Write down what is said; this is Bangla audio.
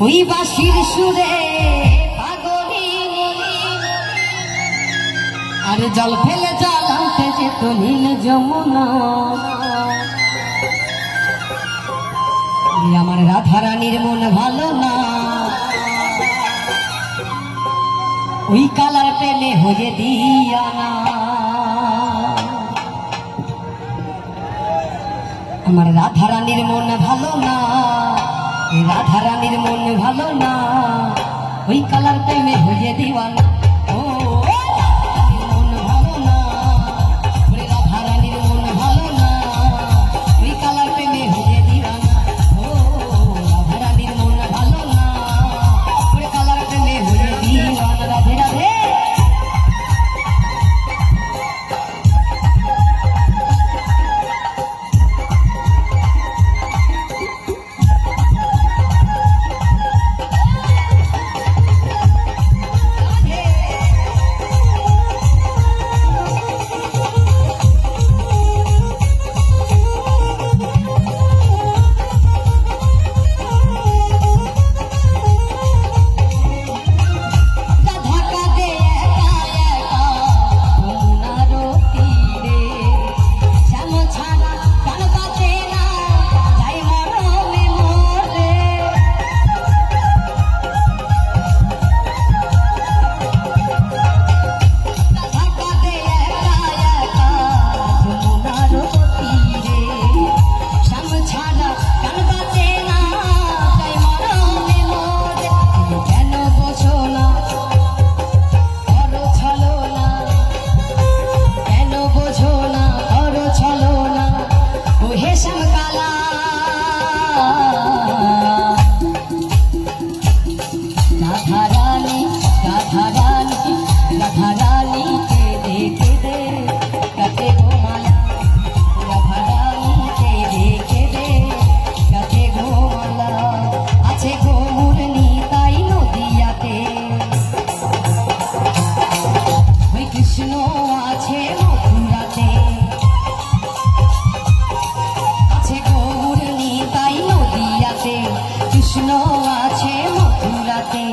ওই বাঁশির সুরে আরে জল ফেলে জল আনতে যেত নীল যমুনা আমার রাধা রানীর মন ভালো না ওই কালার পেলে হয়ে দিয়া না আমার রাধা রানীর মন ভালো না এই রাধা রানীর মন ভালো না ওই কালার প্রেমে হয়ে দিওয়ানা। আছে মথুরাতে